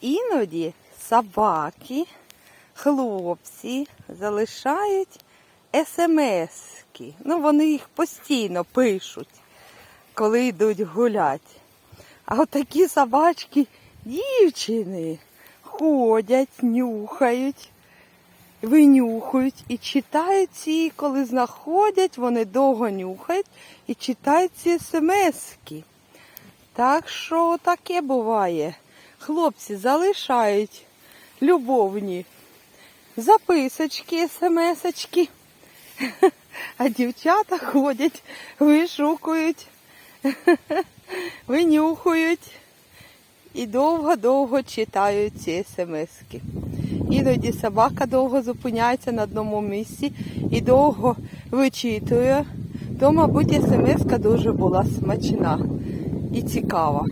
Іноді собаки, хлопці залишають смски. Ну, вони їх постійно пишуть, коли йдуть гуляти. А от собачки, дівчини, ходять, нюхають, винюхують і читають ці, коли знаходять, вони довго нюхають і читають ці смски. Так що таке буває. Хлопці залишають любовні записочки, смсочки, а дівчата ходять, вишукують, винюхують і довго-довго читають ці смски. Іноді собака довго зупиняється на одному місці і довго вичитує, то, мабуть, смс дуже була смачна і цікава.